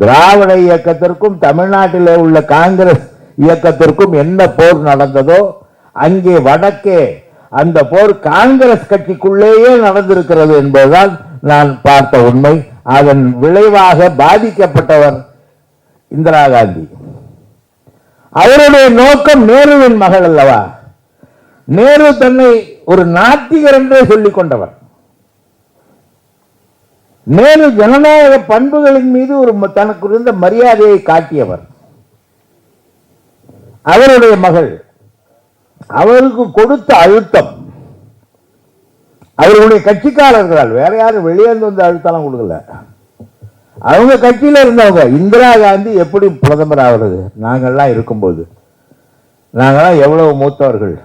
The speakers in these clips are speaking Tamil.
திராவிட இயக்கத்திற்கும் தமிழ்நாட்டிலே உள்ள காங்கிரஸ் இயக்கத்திற்கும் என்ன போர் நடந்ததோ அங்கே வடக்கே அந்த போர் காங்கிரஸ் கட்சிக்குள்ளேயே நடந்திருக்கிறது என்பதுதான் நான் பார்த்த உண்மை. அதன் விளைவாக பாதிக்கப்பட்டவர் இந்திரா காந்தி. அவருடைய நோக்கம் நேருவின் மகள் அல்லவா? நேரு தன்னை ஒரு நாத்திகர் என்றே சொல்லிக் கொண்டவர். மேலும் ஜனநாயக பண்புகளின் மீது ஒரு தனக்கு இருந்த மரியாதையை காட்டியவர். அவருடைய மகள். அவருக்கு கொடுத்த அழுத்தம். அவர்களுடைய கட்சிக்காரர்களால் வேற யாரும் வெளியேந்து வந்து அழுத்தம் கொடுக்கல. அவங்க கட்சியில இருந்தவங்க இந்திரா காந்தி எப்படி பிரதமர் ஆகிறது? நாங்கள்லாம் இருக்கும்போது. நாங்கள்லாம் எவ்வளவு மூத்தவர்கள்?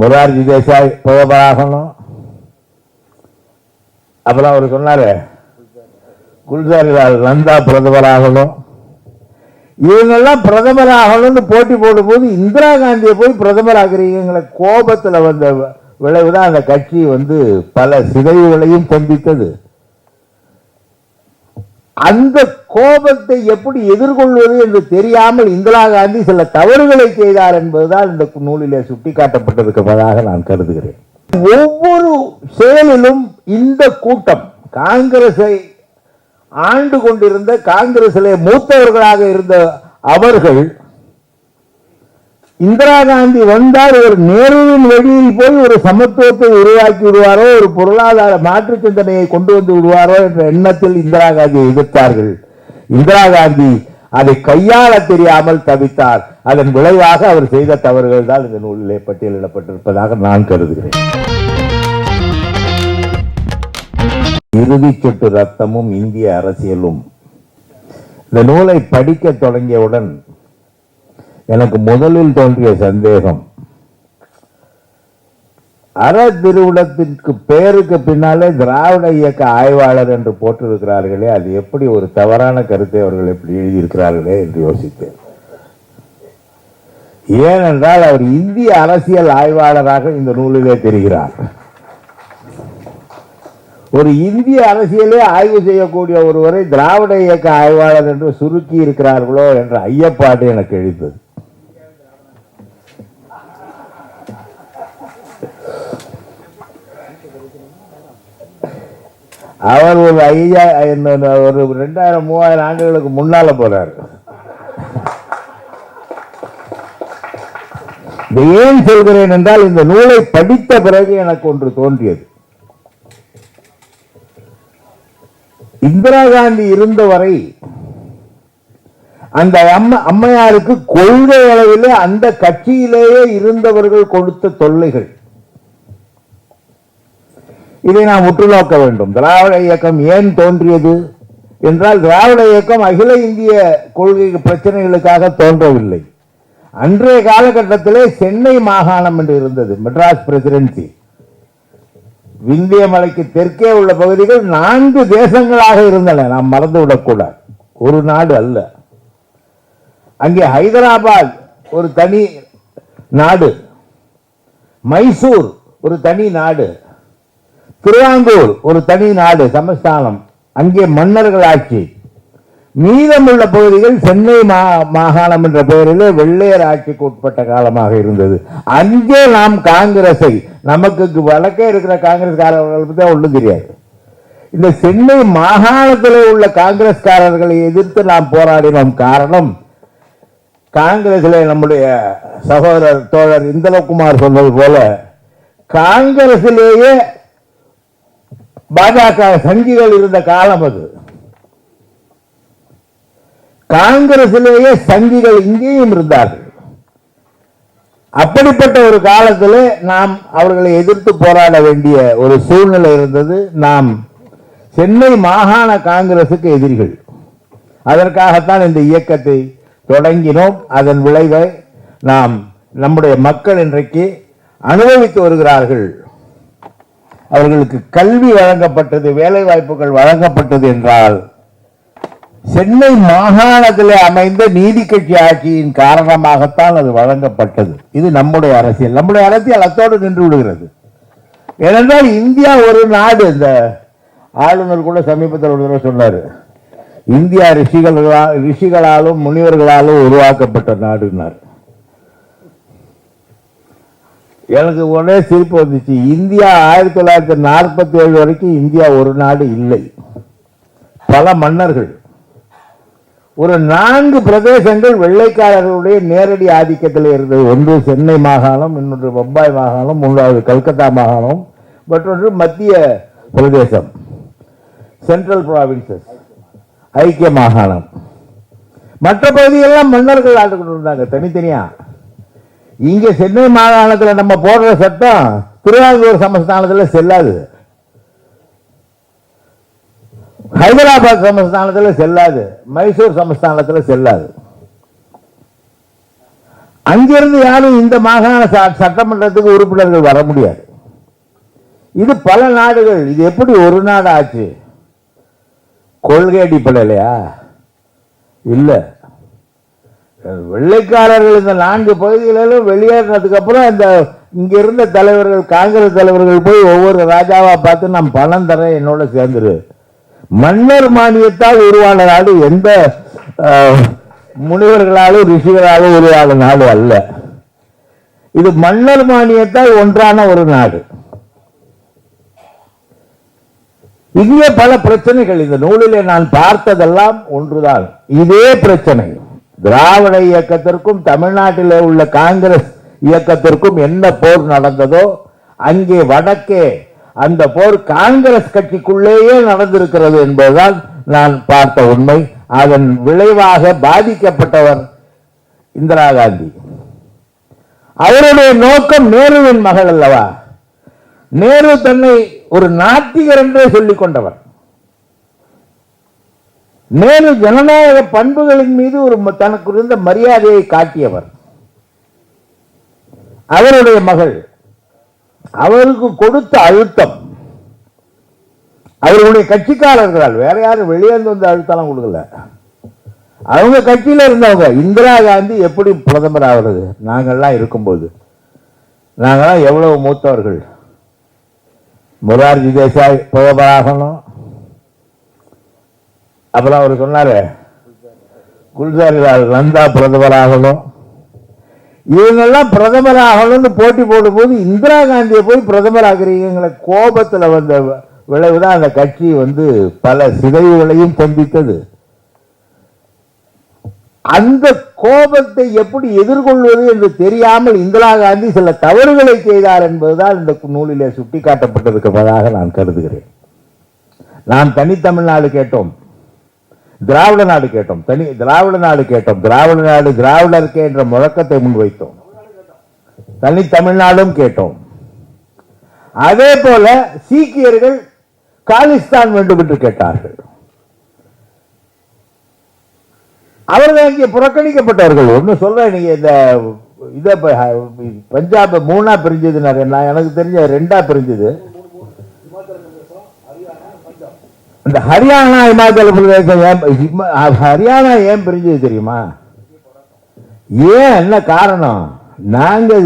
முரார்ஜி தேசாய் பிரதமராகணும் அப்புறம் அவர் சொன்னாரு குல்சாரிலால் நந்தா பிரதமராகணும். இவங்கெல்லாம் பிரதமராகணும்னு போட்டி போடும்போது இந்திரா காந்தியை போய் பிரதமர் ஆகிறீங்கிற கோபத்துல வந்த விளைவுதான் அந்த கட்சி வந்து பல சிதைவுகளையும் சந்தித்தது அந்த கோபத்தை எப்படி எதிர்கொள்வது என்று தெரியாமல் இந்திரா காந்தி சில தவறுகளை செய்தார் என்பதுதான் இந்த நூலிலே சுட்டிக்காட்டப்பட்டிருப்பதாக நான் கருதுகிறேன். ஒவ்வொரு செயலிலும் இந்த கூட்டம் காங்கிரஸை ஆண்டு கொண்டிருந்த காங்கிரசிலே மூத்தவர்களாக இருந்த அவர்கள் இந்திரா காந்தி வந்தால் ஒரு நேருவின் வெளியில் போய் ஒரு சமத்துவத்தை உருவாக்கி விடுவாரோ ஒரு பொருளாதார மாற்று சிந்தனையை கொண்டு வந்து விடுவாரோ என்ற எண்ணத்தில் இந்திரா காந்தியை எதிர்த்தார்கள். இந்திரா காந்தி அதை கையாள தெரியாமல் தவித்தார் அதன் விளைவாக அவர் செய்த தவறுகள் தான் இந்த நூலிலே பட்டியலிடப்பட்டிருப்பதாக நான் கருதுகிறேன். இறுதி சொட்டு ரத்தமும் இந்திய அரசியலும். இந்த நூலை படிக்க தொடங்கியவுடன் எனக்கு முதலில் தோன்றிய சந்தேகம் அற திருவிடத்திற்கு பேருக்கு பின்னாலே திராவிட இயக்க ஆய்வாளர் என்று போட்டிருக்கிறார்களே அது எப்படி ஒரு தவறான கருத்தை அவர்கள் எப்படி எழுதியிருக்கிறார்களே என்று யோசித்தேன். ஏனென்றால் அவர் இந்திய அரசியல் ஆய்வாளராக இந்த நூலிலே தெரிகிறார். ஒரு இந்திய அரசியலே ஆய்வு செய்யக்கூடிய ஒருவரை திராவிட இயக்க ஆய்வாளர் என்று சுருக்கி இருக்கிறார்களோ என்ற ஐயப்பாடு எனக்கு எழுந்தது. அவர் ஒரு ஐயா என்ன- ஒரு ரெண்டாயிரம் மூவாயிரம் ஆண்டுகளுக்கு முன்னால போகிறார் ஏன் சொல்கிறேன் என்றால் இந்த நூலை படித்த பிறகு எனக்கு ஒன்று தோன்றியது. இந்திரா காந்தி இருந்த வரை அந்த அம்ம அம்மையாருக்கு கொள்கை அளவிலே அந்த கட்சியிலேயே இருந்தவர்கள் கொடுத்த தொல்லைகள். இதை நாம் உற்று நோக்க வேண்டும். திராவிட இயக்கம் ஏன் தோன்றியது? என்றால் திராவிட இயக்கம் அகில இந்திய கொள்கை பிரச்சனைகளுக்காக தோன்றவில்லை. அன்றைய காலகட்டத்திலே சென்னை மாகாணம் என்று இருந்தது மெட்ராஸ் பிரசிடென்சி. விந்திய மலைக்கு தெற்கே உள்ள பகுதிகள் நான்கு தேசங்களாக இருந்தன. நாம் மறந்துவிடக்கூடாது. ஒரு நாடு அல்ல. அங்கே ஹைதராபாத் ஒரு தனி நாடு. மைசூர் ஒரு தனி நாடு. திருவாங்கூர் ஒரு தனி நாடு சமஸ்தானம். அங்கே மன்னர்கள் ஆட்சி மீதமுள்ள பகுதிகள் சென்னை மா- மாகாணம் என்ற பெயரிலே வெள்ளையர் ஆட்சிக்கு உட்பட்ட காலமாக இருந்தது. அங்கே நாம் காங்கிரஸை நமக்கு வழக்கே இருக்கிற காங்கிரஸ்காரர்களுக்கு தான் ஒன்றும் தெரியாது. இந்த சென்னை மாகாணத்தில் உள்ள காங்கிரஸ்காரர்களை எதிர்த்து நாம் போராடினோம். காரணம் காங்கிரஸில் நம்முடைய சகோதரர் தோழர் இந்திரகுமார் சொன்னது போல காங்கிரஸிலேயே பாஜக சங்கிகள் இருந்த காலம் அது. காங்கிரசிலேயே சங்கிகள் இங்கேயும் இருந்தார்கள். அப்படிப்பட்ட ஒரு காலத்தில் நாம் அவர்களை எதிர்த்து போராட வேண்டிய ஒரு சூழ்நிலை இருந்தது. நாம் சென்னை மாகாண காங்கிரசுக்கு எதிரிகள். அதற்காகத்தான் இந்த இயக்கத்தை தொடங்கினோம். அதன் விளைவை நாம் நம்முடைய மக்கள் இன்றைக்கு அனுபவித்து வருகிறார்கள். அவர்களுக்கு கல்வி வழங்கப்பட்டது வேலை வாய்ப்புகள் வழங்கப்பட்டது என்றால் சென்னை மாகாணத்தில் அமைந்த நீதி கட்சி ஆட்சியின் காரணமாகத்தான் அது வழங்கப்பட்டது. இது நம்முடைய அரசியல். நம்முடைய அரசியல் அத்தோடு நின்று விடுகிறது. ஏனென்றால் இந்தியா ஒரு நாடு. இந்த ஆளுநர் கூட சமீபத்தில் ஒரு தடவை சொன்னார். இந்தியா ரிஷிகளா ரிஷிகளாலும் முனிவர்களாலும் உருவாக்கப்பட்ட நாடுனார் எனக்கு உடனே சிரிப்பு வந்துச்சு. இந்தியா ஆயிரத்தி தொள்ளாயிரத்தி நாற்பத்தி ஏழு வரைக்கும் இந்தியா ஒரு நாடு இல்லை. பல மன்னர்கள். ஒரு நான்கு பிரதேசங்கள் வெள்ளைக்காரர்களுடைய நேரடி ஆதிக்கத்தில் இருந்தது. ஒன்று சென்னை மாகாணம் இன்னொன்று பம்பாய் மாகாணம் மூன்றாவது கல்கத்தா மாகாணம் மற்றொன்று மத்திய பிரதேசம். சென்ட்ரல் ப்ராவின்சஸ் ஐக்கிய மாகாணம். மற்ற பகுதியெல்லாம் மன்னர்கள் ஆண்டுகிட்டு இருந்தாங்க தனித்தனியாக இங்க சென்னை மாகாணத்துல நம்ம போடுற சட்டம் திருவாரூர் சமஸ்தானத்துல செல்லாது. ஹைதராபாத் சமஸ்தானத்துல செல்லாது. மைசூர் சமஸ்தானத்துல செல்லாது. அங்கிருந்து யாரும் இந்த மாகாண ச- சட்டமன்றத்துக்கு உறுப்பினர்கள் வர முடியாது. இது பல நாடுகள் இது எப்படி ஒரு நாடு ஆச்சு? கொள்கை அடிப்படையிலையா? இல்ல. வெள்ளைக்காரர்கள் இந்த நான்கு பகுதிகளிலும் வெளியேறினதுக்கு அப்புறம் இந்த இங்க இருந்த தலைவர்கள் காங்கிரஸ் தலைவர்கள் போய் ஒவ்வொரு ராஜாவா பார்த்து நான் பணம் தரேன் என்னோட சேர்ந்துரு. மன்னர் மானியத்தால் உருவான நாடு எந்த முனிவர்களாலும் ரிஷிகளாலும் உருவான நாடு அல்ல. இது மன்னர் மானியத்தால் ஒன்றான ஒரு நாடு. இங்கே பல பிரச்சனைகள். இந்த நூலிலே நான் பார்த்ததெல்லாம் ஒன்றுதான். இதே பிரச்சனை. திராவிட இயக்கத்திற்கும் தமிழ்நாட்டிலே உள்ள காங்கிரஸ் இயக்கத்திற்கும் என்ன போர் நடந்ததோ அங்கே வடக்கே அந்த போர் காங்கிரஸ் கட்சிக்குள்ளேயே நடந்திருக்கிறது என்பதுதான் நான் பார்த்த உண்மை. அதன் விளைவாக பாதிக்கப்பட்டவர் இந்திரா காந்தி. அவருடைய நோக்கம் நேருவின் மகள் அல்லவா? நேரு தன்னை ஒரு நாத்திகர் என்றே சொல்லிக் கொண்டவர் மேலும் ஜனநாயக பண்புகளின் மீது ஒரு தனக்கு இருந்த மரியாதையை காட்டியவர். அவருடைய மகள். அவருக்கு கொடுத்த அழுத்தம். அவர்களுடைய கட்சிக்காரர்களால் வேற யாரும் வெளியேந்து வந்து அழுத்தம் கொடுக்கல. அவங்க கட்சியில இருந்தவங்க இந்திரா காந்தி எப்படி பிரதமர் ஆகிறது? நாங்கெல்லாம் இருக்கும்போது. நாங்கெல்லாம் எவ்வளவு மூத்தவர்கள்? முரார்ஜி தேசாய் பிரதமராகணும். அப்புறம் அவர் சொன்னார் குல்சாரிலால் நந்தா பிரதமராகணும். இவங்கெல்லாம் பிரதமராகணும்னு போட்டி போடும்போது இந்திரா காந்தியை போய் பிரதமர் ஆகிறீங்கிற கோபத்துல வந்த விளைவுதான் அந்த கட்சி வந்து பல சிதைவுகளையும் சந்தித்தது அந்த கோபத்தை எப்படி எதிர்கொள்வது என்று தெரியாமல் இந்திரா காந்தி சில தவறுகளை செய்தார் என்பதுதான் இந்த நூலிலே சுட்டிக்காட்டப்பட்டிருப்பதாக நான் கருதுகிறேன். நான் தனித்தமிழ்நாடு கேட்டோம். திராவிட நாடு கேட்டோம். தனி திராவிட நாடு கேட்டோம். திராவிட நாடு திராவிடருக்கே என்ற முழக்கத்தை முன்வைத்தோம். தனி தமிழ்நாடும் கேட்டோம். அதே போல சீக்கியர்கள் காலிஸ்தான் வேண்டும் என்று கேட்டார்கள். அவர்கள் இங்கே புறக்கணிக்கப்பட்டவர்கள். ஒண்ணு சொல்றேன் நீங்க இந்த இதை ப- பஞ்சாப் மூணா பிரிஞ்சதுனாரு நான் எனக்கு தெரிஞ்ச ரெண்டா பிரிஞ்சது. இந்த ஹரியானா இமாச்சல பிரதேசம் ஏன் ஹரியானா ஏன் பிரிஞ்சது தெரியுமா? ஏன் என்ன காரணம்? நாங்க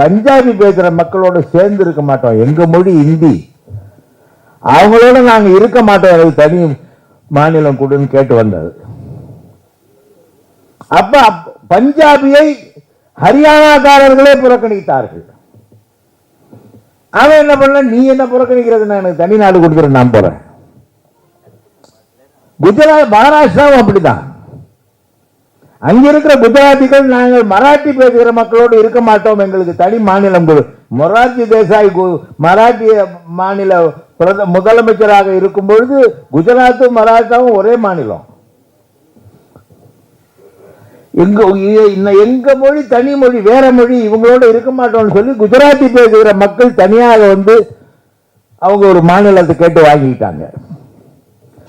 பஞ்சாபி பேசுற மக்களோட சேர்ந்து இருக்க மாட்டோம். எங்க மொழி ஹிந்தி அவங்களோட நாங்க இருக்க மாட்டோம் எனக்கு தனி மாநிலம் கொடுன்னு கேட்டு வந்தது. அப்ப பஞ்சாபியை ஹரியானாக்காரர்களே புறக்கணித்தார்கள். அவன் என்ன பண்ண நீ என்ன புறக்கணிக்கிறது நான் எனக்கு தனி நாடு கொடுக்குறேன் நான் போறேன். குஜராத் மகாராஷ்டிராவும் அப்படிதான். அங்க இருக்கிற குஜராத்திகள் நாங்கள் மராட்டி பேசுகிற மக்களோடு இருக்க மாட்டோம். எங்களுக்கு தனி மாநிலம் மொரார்ஜி தேசாய் மராட்டிய மாநில முதலமைச்சராக இருக்கும் பொழுது குஜராத்தும் மராட்டாவும் ஒரே மாநிலம். எங்க எங்க மொழி தனி மொழி வேற மொழி இவங்களோட இருக்க மாட்டோம்னு சொல்லி குஜராத்தி பேசுகிற மக்கள் தனியாக வந்து அவங்க ஒரு மாநிலத்தை கேட்டு வாங்கிக்கிட்டாங்க.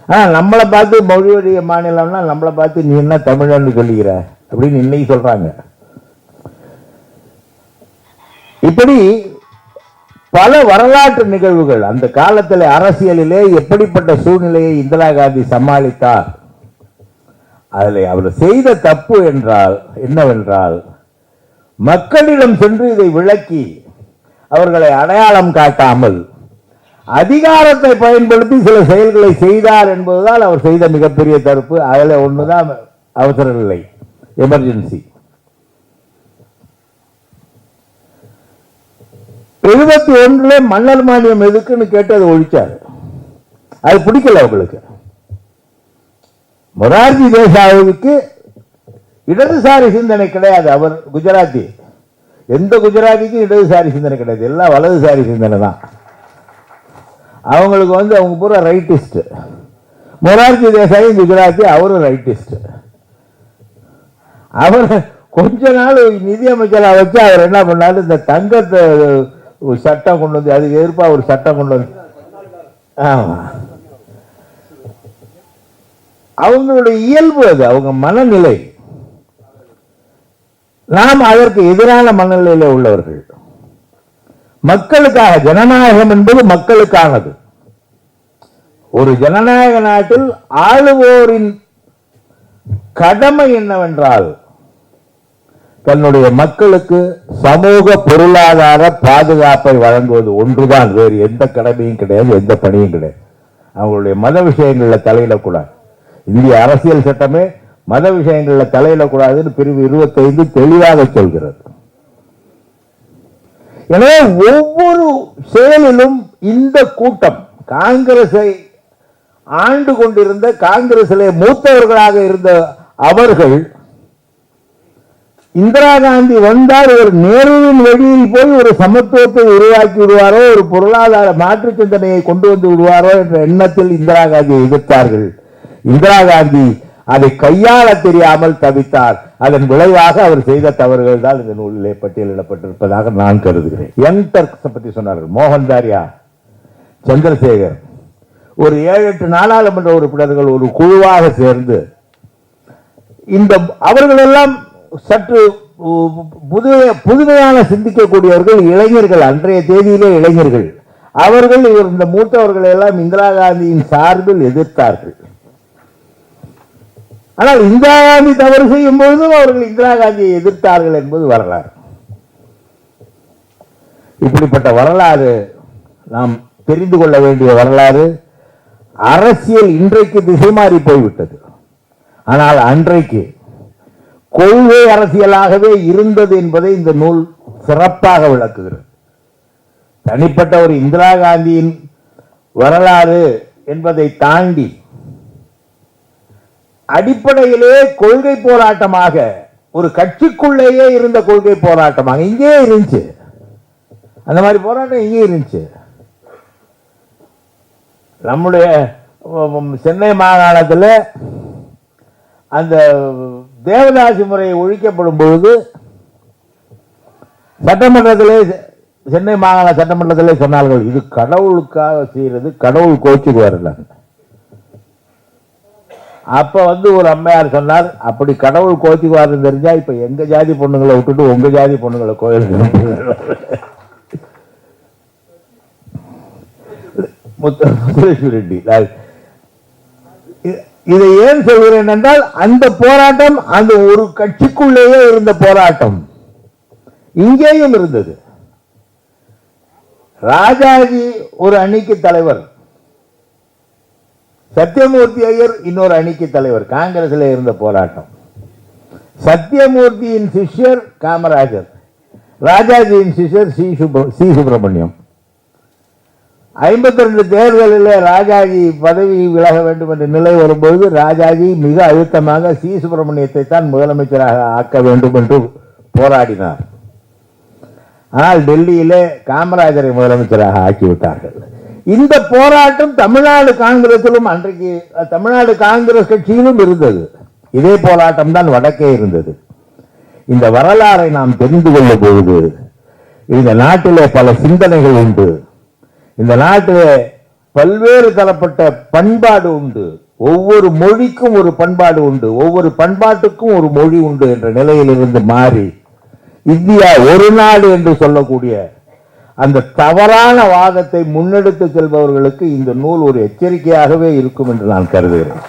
ஆனால் நம்மளை பார்த்து மொழியுடைய மாநிலம்னா நம்மளை பார்த்து நீ என்ன தமிழன்னு சொல்லிக்கிற? அப்படின்னு இன்னைக்கு சொல்கிறாங்க இப்படி பல வரலாற்று நிகழ்வுகள் அந்த காலத்தில் அரசியலிலே எப்படிப்பட்ட சூழ்நிலையை இந்திரா காந்தி சமாளித்தார்? அதில் அவர் செய்த தப்பு என்றால் என்னவென்றால் மக்களிடம் சென்று இதை விளக்கி அவர்களை அடையாளம் காட்டாமல் அதிகாரத்தை பயன்படுத்தி சில செயல்களை செய்தார் என்பதுதான் அவர் செய்த மிகப்பெரிய தடுப்பு. அதுல ஒண்ணுதான் அவசர நிலை எமர்ஜென்சி எழுபத்தி ஒன்றுல மன்னர் மானியம் எதுக்குன்னு கேட்டு அதை ஒழிச்சார். அது பிடிக்கல அவங்களுக்கு. மொரார்ஜி தேசாவுக்கு இடதுசாரி சிந்தனை கிடையாது. அவர் குஜராத்தி. எந்த குஜராத்திக்கும் இடதுசாரி சிந்தனை கிடையாது. எல்லாம் வலதுசாரி சிந்தனை தான் அவங்களுக்கு வந்து அவங்க பூரா ரைட்டிஸ்ட் மொரார்ஜி தேசாயும் குஜராத்தி அவரும் ரைட்டிஸ்ட் அவர் கொஞ்ச நாள் நிதியமைச்சராக வச்சு அவர் என்ன பண்ணாரு? இந்த தங்கத்தை ஒரு சட்டம் கொண்டு வந்து அதுக்கு எதிர்ப்பாக ஒரு சட்டம் கொண்டு வந்து ஆமாம் அவங்களுடைய இயல்பு அது அவங்க மனநிலை. நாம் அதற்கு எதிரான மனநிலையில் உள்ளவர்கள். மக்களுக்காக ஜனநாயகம் என்பது மக்களுக்கானது. ஒரு ஜனநாயக நாட்டில் ஆளுவோரின் கடமை என்னவென்றால் தன்னுடைய மக்களுக்கு சமூக பொருளாதார பாதுகாப்பை வழங்குவது ஒன்றுதான். வேறு எந்த கடமையும் கிடையாது எந்த பணியும் கிடையாது. அவங்களுடைய மத விஷயங்களில் தலையிடக்கூடாது. இந்திய அரசியல் சட்டமே மத விஷயங்களில் தலையிடக்கூடாதுன்னு பிரிவு இருபத்தைந்து தெளிவாக சொல்கிறது. எனவே ஒவ்வொரு செயலிலும் இந்த கூட்டம் காங்கிரஸை ஆண்டு கொண்டிருந்த காங்கிரசிலே மூத்தவர்களாக இருந்த அவர்கள் இந்திரா காந்தி வந்தால் ஒரு நேருவின் வெளியில் போய் ஒரு சமத்துவத்தை உருவாக்கி விடுவாரோ ஒரு பொருளாதார மாற்று சிந்தனையை கொண்டு வந்து விடுவாரோ என்ற எண்ணத்தில் இந்திரா காந்தியை எதிர்த்தார்கள். இந்திரா காந்தி அதை கையாள தெரியாமல் தவித்தார். அதன் விளைவாக அவர் செய்த தவறுகள் தான் இந்த நூலிலே பட்டியலிடப்பட்டிருப்பதாக நான் கருதுகிறேன். என் டர்க்ஸ் பற்றி சொன்னார்கள். மோகன் தாரியா சந்திரசேகர். ஒரு ஏழு எட்டு நாடாளுமன்ற உறுப்பினர்கள் ஒரு குழுவாக சேர்ந்து இந்த அவர்களெல்லாம் சற்று உ- புதுமை புதுமையான சிந்திக்கக்கூடியவர்கள் இளைஞர்கள் அன்றைய தேதியிலே இளைஞர்கள். அவர்கள் இவர் இந்த மூத்தவர்களை எல்லாம் இந்திரா காந்தியின் சார்பில் எதிர்த்தார்கள். ஆனால் இந்திரா காந்தி தவறு செய்யும் பொழுதும் அவர்கள் இந்திரா காந்தியை எதிர்த்தார்கள் என்பது வரலாறு. இப்படிப்பட்ட வரலாறு நாம் தெரிந்து கொள்ள வேண்டிய வரலாறு அரசியல் இன்றைக்கு திசை மாறி போய்விட்டது. ஆனால் அன்றைக்கு கொள்கை அரசியலாகவே இருந்தது என்பதை இந்த நூல் சிறப்பாக விளக்குகிறது. தனிப்பட்ட ஒரு இந்திரா காந்தியின் வரலாறு என்பதை தாண்டி அடிப்படையிலே கொள்கை போராட்டமாக ஒரு கட்சிக்குள்ளேயே இருந்த கொள்கை போராட்டமாக இங்கேயே இருந்துச்சு. அந்த மாதிரி போராட்டம் இங்கே இருந்துச்சு. நம்முடைய சென்னை மாகாணத்தில் அந்த தேவதாசி முறை ஒழிக்கப்படும் பொழுது சட்டமன்றத்திலே சென்னை மாகாண சட்டமன்றத்திலே சொன்னார்கள் இது கடவுளுக்காக செய்யறது கடவுள் கோச்சுக்குவார் அப்ப வந்து ஒரு அம்மையார் சொன்னார் அப்படி கடவுள் கோச்சுக்குவாருன்னு தெரிஞ்சா இப்ப எங்க ஜாதி பொண்ணுங்களை விட்டுட்டு உங்க ஜாதி பொண்ணுங்களை கோயிலுக்கு முத்துலட்சுமி ரெட்டி இதை ஏன் சொல்கிறேன் என்றால் அந்த போராட்டம் அந்த ஒரு கட்சிக்குள்ளேயே இருந்த போராட்டம். இங்கேயும் இருந்தது. ராஜாஜி ஒரு அணிக்கு தலைவர். சத்தியமூர்த்தி ஐயர் இன்னொரு அணிக்கு தலைவர். காங்கிரஸில் இருந்த போராட்டம். சத்தியமூர்த்தியின் சிஷ்யர் காமராஜர். ராஜாஜியின் சிஷ்யர் சி சுப்ர- சி சுப்பிரமணியம். ஐம்பத்தி ரெண்டு தேர்தலில் ராஜாஜி பதவி விலக வேண்டும் என்ற நிலை வரும்பொழுது ராஜாஜி மிக அழுத்தமாக சி சுப்பிரமணியத்தை தான் முதலமைச்சராக ஆக்க வேண்டும் என்று போராடினார். ஆனால் டெல்லியிலே காமராஜரை முதலமைச்சராக ஆக்கிவிட்டார்கள். இந்த போராட்டம் தமிழ்நாடு காங்கிரசிலும் அன்றைக்கு தமிழ்நாடு காங்கிரஸ் கட்சியிலும் இருந்தது. இதே போராட்டம் தான் வடக்கே இருந்தது. இந்த வரலாறை நாம் தெரிந்து கொள்ளும் பொழுது இந்த நாட்டிலே பல சிந்தனைகள் உண்டு. இந்த நாட்டிலே பல்வேறு தரப்பட்ட பண்பாடு உண்டு. ஒவ்வொரு மொழிக்கும் ஒரு பண்பாடு உண்டு. ஒவ்வொரு பண்பாட்டுக்கும் ஒரு மொழி உண்டு என்ற நிலையிலிருந்து மாறி இந்தியா ஒரு நாடு என்று சொல்லக்கூடிய அந்த தவறான வாதத்தை முன்னெடுத்து செல்பவர்களுக்கு இந்த நூல் ஒரு எச்சரிக்கையாகவே இருக்கும் என்று நான் கருதுகிறேன்.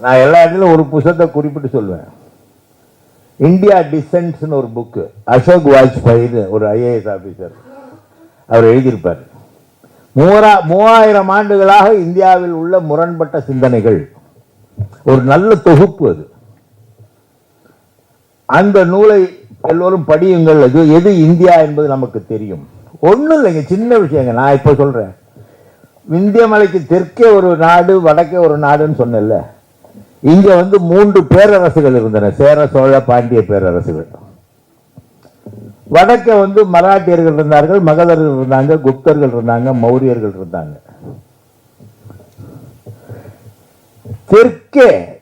நான் எல்லா இடத்துலையும் ஒரு புத்தகத்தை குறிப்பிட்டு சொல்வேன். இந்தியா டிசன்ஸ்னு ஒரு புக்கு அசோக் வாஜ்பாயின்னு ஒரு ஐஏஎஸ் ஆஃபீஸர் அவர் எழுதியிருப்பார். மூவரா மூவாயிரம் ஆண்டுகளாக இந்தியாவில் உள்ள முரண்பட்ட சிந்தனைகள். ஒரு நல்ல தொகுப்பு அது. அந்த நூலை எல்லோரும் படியுங்கள். அது எது இந்தியா என்பது நமக்கு தெரியும். ஒண்ணும் இல்லைங்க சின்ன விஷயங்க. நான் இப்போ சொல்றேன். விந்திய மலைக்கு தெற்கே ஒரு நாடு வடக்கே ஒரு நாடுன்னு சொன்னேன்ல. இங்க வந்து மூன்று பேரரசுகள் இருந்தன. சேர சோழ பாண்டிய பேரரசுகள். வடக்கே வந்து மராட்டியர்கள் இருந்தார்கள் மகதர்கள் இருந்தாங்க குப்தர்கள் இருந்தாங்க மௌரியர்கள் இருந்தாங்க. தெற்கே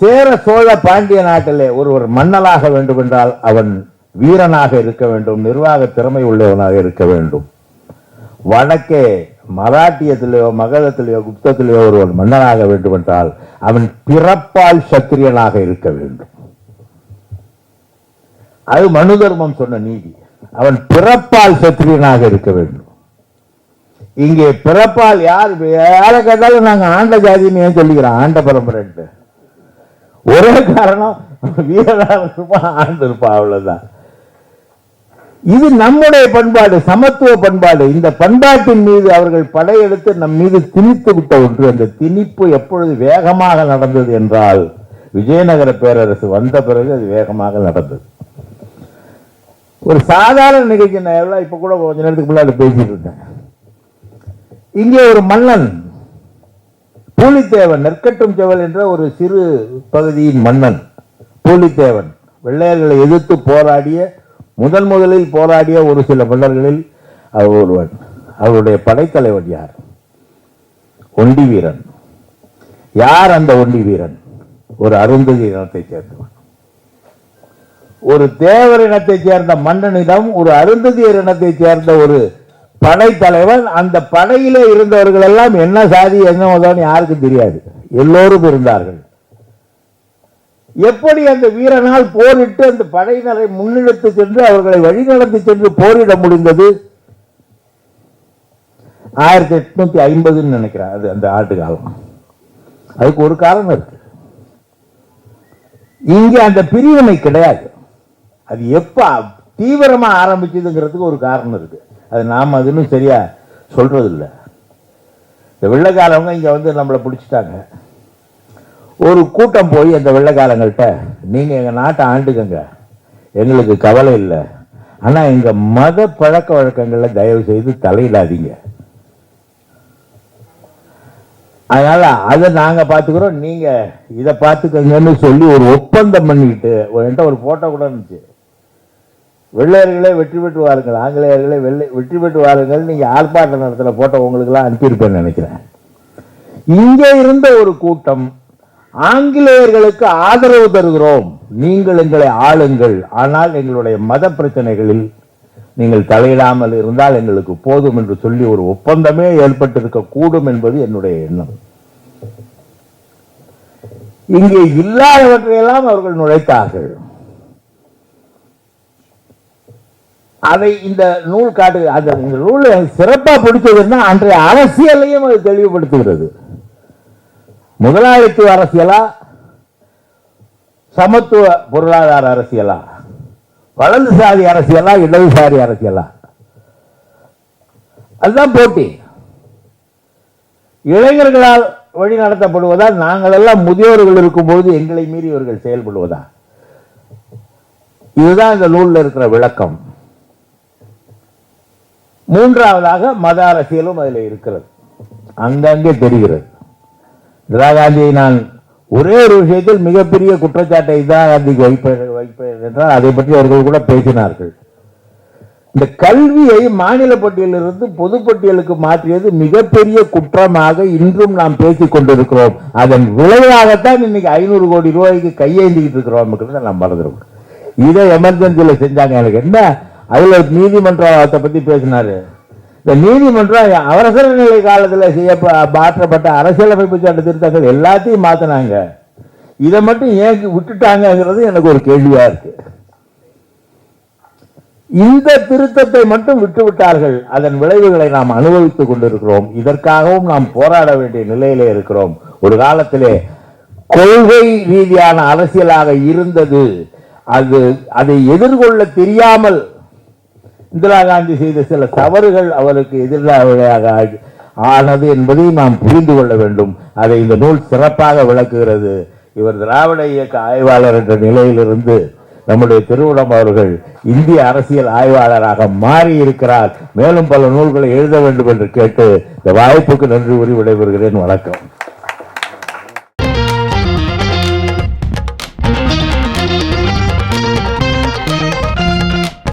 சேர சோழ பாண்டிய நாட்டிலே ஒருவர் மன்னலாக வேண்டும் என்றால் அவன் வீரனாக இருக்க வேண்டும் நிர்வாக திறமை உள்ளவனாக இருக்க வேண்டும். வடக்கே மராட்டியத்திலேயோ மகதத்திலேயோ குப்தத்திலேயோ ஒருவன் மன்னனாக வேண்டும் என்றால் அவன் பிறப்பால் சத்திரியனாக இருக்க வேண்டும். அது மனு தர்மம் சொன்ன நீதி. அவன் பிறப்பால் சத்திரியனாக இருக்க வேண்டும். இங்கே பிறப்பால் யார் யாரை கேட்டாலும் நாங்கள் ஆண்ட ஜாதின்னு ஏன் சொல்லிக்கிறோம்? ஆண்ட பரம்பரைன்ட்டு ஒரே காரணம் வீரனாக இருப்பான் அவ்வளவுதான். இது நம்முடைய பண்பாடு சமத்துவ பண்பாடு. இந்த பண்பாட்டின் மீது அவர்கள் படையெடுத்து நம் மீது திணித்து விட்ட ஒன்று. அந்த திணிப்பு எப்பொழுது வேகமாக நடந்தது என்றால் விஜயநகர பேரரசு வந்த பிறகு அது வேகமாக நடந்தது. ஒரு சாதாரண நிகழ்ச்சி நான் எவ்வளவு இப்ப கூட கொஞ்ச நேரத்துக்கு முன்னாடி பேசிட்டு இருந்தேன். இங்கே ஒரு மன்னன் பூலித்தேவன் நெற்கட்டும் செவல் என்ற ஒரு சிறு பகுதியின் மன்னன் பூலித்தேவன். வெள்ளையர்களை எதிர்த்து போராடிய முதன் முதலில் போராடிய ஒரு சில மன்னர்களில் அவர் ஒருவன். அவருடைய படைத்தலைவன் யார்? ஒண்டி வீரன். யார் அந்த ஒண்டி வீரன்? ஒரு அருந்ததி இனத்தை சேர்ந்தவன். ஒரு தேவர் இனத்தை சேர்ந்த மன்னனிடம் ஒரு அருந்ததியர் இனத்தைச் சேர்ந்த ஒரு படைத்தலைவன் அந்த படையிலே இருந்தவர்கள் எல்லாம் என்ன சாதி என்ன மதம்னு யாருக்கும் தெரியாது. எல்லோரும் இருந்தார்கள். எப்படி அந்த வீரனால் போரிட்டு அந்த படையினரை முன்னெடுத்து சென்று அவர்களை வழிநடத்தி சென்று போரிட முடிந்தது? ஆயிரத்தி எட்நூத்தி ஐம்பதுன்னு நினைக்கிறேன். அது அந்த ஆட்டு காலம். அதுக்கு ஒரு காரணம் இருக்கு. இங்கே அந்த பிரிவினை கிடையாது. அது எப்ப தீவிரமா ஆரம்பிச்சதுங்கிறதுக்கு ஒரு காரணம் இருக்கு. அது நாம் அதுன்னு சரியாக சொல்கிறதில்ல இந்த வெள்ளைக்காலவங்க இங்கே வந்து நம்மளை பிடிச்சிட்டாங்க. ஒரு கூட்டம் போய் அந்த வெள்ளைக்காலங்கள்கிட்ட நீங்கள் எங்கள் நாட்டை ஆண்டுக்கங்க. எங்களுக்கு கவலை இல்லை. ஆனால் எங்கள் மத பழக்க வழக்கங்களில் தயவு செய்து தலையிடாதீங்க. அதனால் அதை நாங்கள் பார்த்துக்குறோம். நீங்கள் இதை பார்த்துக்கங்கன்னு சொல்லி ஒரு ஒப்பந்தம் பண்ணிக்கிட்டு என்கிட்ட ஒரு ஃபோட்டோ கூட இருந்துச்சு. வெள்ளையர்களே வெற்றி பெற்று வாருங்கள் ஆங்கிலேயர்களே வெள்ளை வெற்றி பெற்று வாருங்கள் நீங்கள் ஆர்ப்பாட்ட நேரத்தில் போட்ட உங்களுக்கெல்லாம் அனுப்பியிருப்பேன்னு நினைக்கிறேன். இங்கே இருந்த ஒரு கூட்டம் ஆங்கிலேயர்களுக்கு ஆதரவு தருகிறோம் நீங்கள் எங்களை ஆளுங்கள் ஆனால் எங்களுடைய மத பிரச்சனைகளில் நீங்கள் தலையிடாமல் இருந்தால் எங்களுக்கு போதும் என்று சொல்லி ஒரு ஒப்பந்தமே ஏற்பட்டிருக்க கூடும் என்பது என்னுடைய எண்ணம். இங்கே இல்லாதவற்றையெல்லாம் அவர்கள் நுழைத்தார்கள். அதை இந்த நூல் காட்டு அந்த இந்த நூல் சிறப்பாக பிடிச்சதுன்னா அன்றைய அரசியலையும் அது தெளிவுபடுத்துகிறது. முதலாளித்துவ அரசியலா சமத்துவ பொருளாதார அரசியலா வலதுசாரி அரசியலா இடதுசாரி அரசியலா? அதுதான் போட்டி. இளைஞர்களால் வழி நடத்தப்படுவதால் நாங்கள் எல்லாம் முதியோர்கள் இருக்கும்போது எங்களை மீறி இவர்கள் செயல்படுவதா? இதுதான் இந்த நூலில் இருக்கிற விளக்கம். மூன்றாவதாக மத அரசியலும் அதில் இருக்கிறது. அங்கங்கே தெரிகிறது. இந்திரா காந்தியை நான் ஒரே ஒரு விஷயத்தில் மிகப்பெரிய குற்றச்சாட்டை இந்திரா காந்திக்கு வைப்பேன் வைப்பேன் என்றால் அதை பற்றி அவர்கள் கூட பேசினார்கள். இந்த கல்வியை மாநில பட்டியலிருந்து பொதுப்பட்டியலுக்கு மாற்றியது மிகப்பெரிய குற்றமாக இன்றும் நாம் பேசிக் கொண்டிருக்கிறோம். அதன் விளைவாகத்தான் இன்னைக்கு ஐநூறு கோடி ரூபாய்க்கு கையேந்திக்கிட்டு இருக்கிறோம். நாம் மறந்துடும் இதை எமர்ஜென்சியில் செஞ்சாங்க. எனக்கு என்ன அதுல நீதிமன்றத்தை பத்தி பேசினாரு. இந்த நீதிமன்றம் அவசர நிலை காலத்தில் செய்ய மாற்றப்பட்ட அரசியலமைப்பு சட்ட திருத்தங்கள் எல்லாத்தையும் மாத்தினாங்க. இதை மட்டும் ஏன் விட்டுட்டாங்கிறது எனக்கு ஒரு கேள்வியா இருக்கு. இந்த திருத்தத்தை மட்டும் விட்டுவிட்டார்கள் அதன் விளைவுகளை நாம் அனுபவித்துக் கொண்டிருக்கிறோம். இதற்காகவும் நாம் போராட வேண்டிய நிலையிலே இருக்கிறோம். ஒரு காலத்திலே கொள்கை ரீதியான அரசியலாக இருந்தது. அது அதை எதிர்கொள்ள தெரியாமல் இந்திரா காந்தி செய்த சில தவறுகள் அவருக்கு எதிராக ஆனது என்பதை நாம் புரிந்து கொள்ள வேண்டும். அதை இந்த நூல் சிறப்பாக விளக்குகிறது. இவர் திராவிட இயக்க ஆய்வாளர் என்ற நிலையிலிருந்து நம்முடைய திருவிடம் அவர்கள் இந்திய அரசியல் ஆய்வாளராக மாறி இருக்கிறார் மேலும் பல நூல்களை எழுத வேண்டும் என்று கேட்டு இந்த வாய்ப்புக்கு நன்றி கூறி விடைபெறுகிறேன். வணக்கம்.